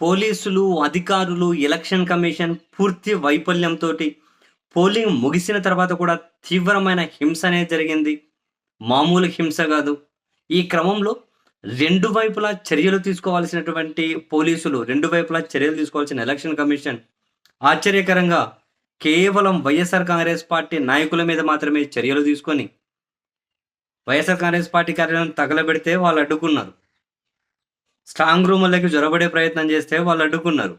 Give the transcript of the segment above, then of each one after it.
పోలీసులు అధికారులు election commission పూర్తి వైఫల్యంతో పోలింగ్ ముగిసిన తర్వాత కూడా తీవ్రమైన హింస అనేది జరిగింది. మామూలు హింస కాదు. ఈ క్రమంలో రెండు వైపులా చర్యలు తీసుకోవాల్సినటువంటి పోలీసులు రెండు వైపులా చర్యలు తీసుకోవాల్సిన ఎలక్షన్ కమిషన్ ఆశ్చర్యకరంగా కేవలం వైఎస్ఆర్ కాంగ్రెస్ పార్టీ నాయకుల మీద మాత్రమే చర్యలు తీసుకొని వైఎస్ఆర్ కాంగ్రెస్ పార్టీ కార్యాలయం తగలబెడితే వాళ్ళు అడ్డుకున్నారు. స్ట్రాంగ్ రూములకి జొరబడే ప్రయత్నం చేస్తే వాళ్ళు అడ్డుకున్నారు.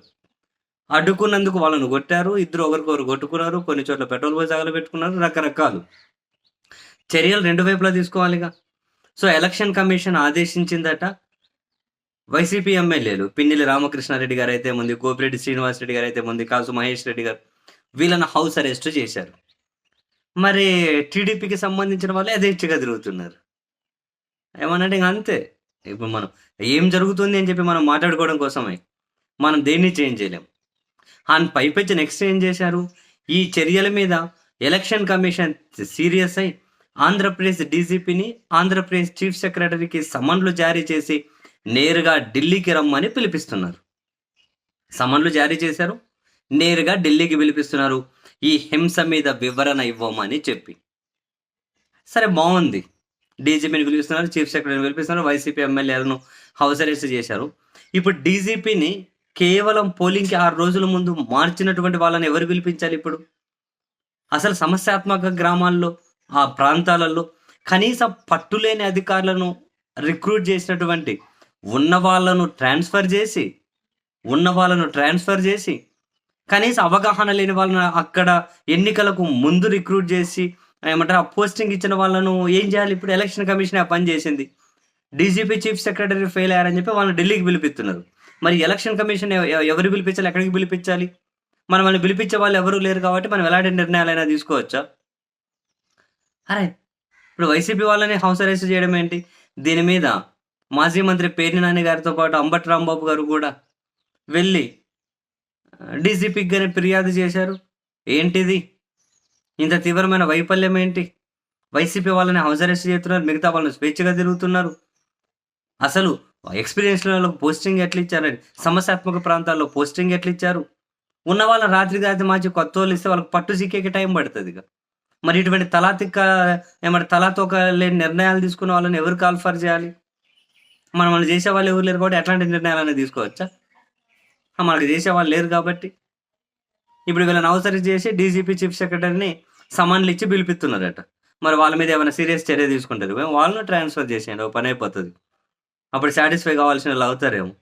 అడ్డుకున్నందుకు వాళ్ళను కొట్టారు. ఇద్దరు ఒకరికొకరు కొట్టుకున్నారు. కొన్ని చోట్ల పెట్రోల్ పోయి తగలబెట్టుకున్నారు రకరకాలు. చర్యలు రెండు వైపులా తీసుకోవాలిగా. సో ఎలక్షన్ కమిషన్ ఆదేశించిందట. వైసీపీ ఎమ్మెల్యేలు పిన్నెల్లి రామకృష్ణారెడ్డి గారు అయితే ముందు గోపిరెడ్డి శ్రీనివాస్ రెడ్డి గారు అయితే ముందు కాసు మహేష్ రెడ్డి గారు వీళ్ళని హౌస్ అరెస్ట్ చేశారు. మరి టీడీపీకి సంబంధించిన వాళ్ళే యథేచ్ఛగా తిరుగుతున్నారు. ఏమనంటే ఇంక అంతే. ఇప్పుడు మనం ఏం జరుగుతుంది అని చెప్పి మనం మాట్లాడుకోవడం కోసమే. మనం దేన్ని చేంజ్ చేయలేం. అండ్ పైపెచ్చి నెక్స్ట్ ఏం చేశారు? ఈ చర్యల మీద ఎలక్షన్ కమిషన్ సీరియస్ అయి ఆంధ్రప్రదేశ్ డీజీపీని ఆంధ్రప్రదేశ్ చీఫ్ సెక్రటరీకి సమన్లు జారీ చేసి నేరుగా ఢిల్లీకి రమ్మని పిలిపిస్తున్నారు. సమన్లు జారీ చేశారు. నేరుగా ఢిల్లీకి పిలిపిస్తున్నారు. ఈ హింస మీద వివరణ ఇవ్వమని చెప్పి. సరే బాగుంది. డీజీపీని పిలిపిస్తున్నారు చీఫ్ సెక్రటరీని పిలిపిస్తున్నారు వైసీపీ ఎమ్మెల్యేలను హౌస్ అరెస్ట్ చేశారు. ఇప్పుడు డీజీపీని కేవలం పోలింగ్కి ఆరు రోజుల ముందు మార్చినటువంటి వాళ్ళని ఎవరు పిలిపించాలి ఇప్పుడు? అసలు సమస్యాత్మక గ్రామాల్లో ఆ ప్రాంతాలలో కనీస పట్టులేని అధికారులను రిక్రూట్ చేసినటువంటి ఉన్న వాళ్ళను ట్రాన్స్ఫర్ చేసి ఉన్న వాళ్ళను ట్రాన్స్ఫర్ చేసి కనీస అవగాహన లేని వాళ్ళని అక్కడ ఎన్నికలకు ముందు రిక్రూట్ చేసి ఏమంటారు ఆ పోస్టింగ్ ఇచ్చిన వాళ్ళను ఏం చేయాలి? ఇప్పుడు ఎలక్షన్ కమిషన్ ఆ పని చేసింది. డీజీపీ చీఫ్ సెక్రటరీ ఫెయిల్ అయ్యారని చెప్పి వాళ్ళని ఢిల్లీకి పిలిపిస్తున్నారు. మరి ఎలక్షన్ కమిషన్ ఎవరు పిలిపించాలి? ఎక్కడికి పిలిపించాలి? మనం వాళ్ళని పిలిపించే వాళ్ళు ఎవరు లేరు కాబట్టి మనం ఎలాంటి నిర్ణయాలైనా తీసుకోవచ్చా? అరే ఇప్పుడు వైసీపీ వాళ్ళని హౌస్ అరెస్ట్ చేయడం ఏంటి? దీని మీద మాజీ మంత్రి పేర్ని నాని గారితో పాటు అంబట్ రాంబాబు గారు కూడా వెళ్ళి డీజీపీకి కానీ ఫిర్యాదు చేశారు. ఏంటిది? ఇంత తీవ్రమైన వైఫల్యం ఏంటి? వైసీపీ వాళ్ళని హౌస్ అరెస్ట్ చేస్తున్నారు మిగతా వాళ్ళని స్వేచ్ఛగా తిరుగుతున్నారు. అసలు ఎక్స్పీరియన్స్ వాళ్ళకు పోస్టింగ్ ఎట్లా ఇచ్చారు సమస్యాత్మక ప్రాంతాల్లో పోస్టింగ్ ఎట్లా ఇచ్చారు ఉన్న వాళ్ళ రాత్రి రాత్రి మాచి కొత్త వాళ్ళు ఇస్తే వాళ్ళకి పట్టు సిక్కేకి టైం పడుతుంది ఇక. మరి ఇటువంటి తలాతిక్క ఏమంటే తలాతోక లేని నిర్ణయాలు తీసుకున్న వాళ్ళని ఎవరు కాల్ఫర్ చేయాలి? మనం మనం చేసే వాళ్ళు ఎవరు లేరు కాబట్టి ఎట్లాంటి నిర్ణయాలన్నీ తీసుకోవచ్చా? మనకు చేసే వాళ్ళు లేరు కాబట్టి. ఇప్పుడు వీళ్ళని అవసరం చేసి డీజీపీ చీఫ్ సెక్రటరీని సమన్లు ఇచ్చి పిలిపిస్తున్నారట. మరి వాళ్ళ మీద ఏమైనా సీరియస్ చర్య తీసుకుంటారు? వాళ్ళను ట్రాన్స్ఫర్ చేసేయండి ఓ పని అయిపోతుంది. అప్పుడు సాటిస్ఫై కావాల్సిన వాళ్ళు అవుతారేమో.